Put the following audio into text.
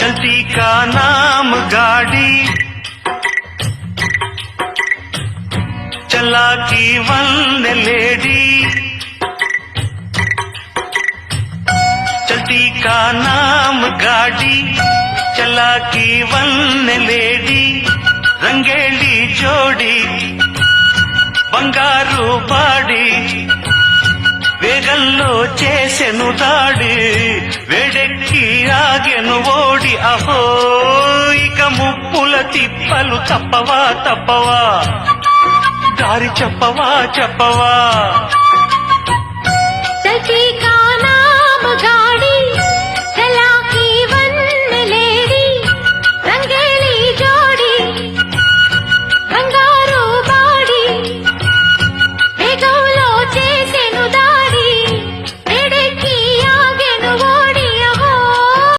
चलती का नाम गाड़ी चला की वन लेडी चलती का नाम गाड़ी चला की वन लेडी రంగేళి జోడి బంగారు బాడి వేగంలో చేసెను దాడి వేడెక్కి నన్ను ఓడి అహో ఇక ముప్పుల తిప్పలు తప్పవా తప్పవా? దారి చెప్పవా చెప్పవా?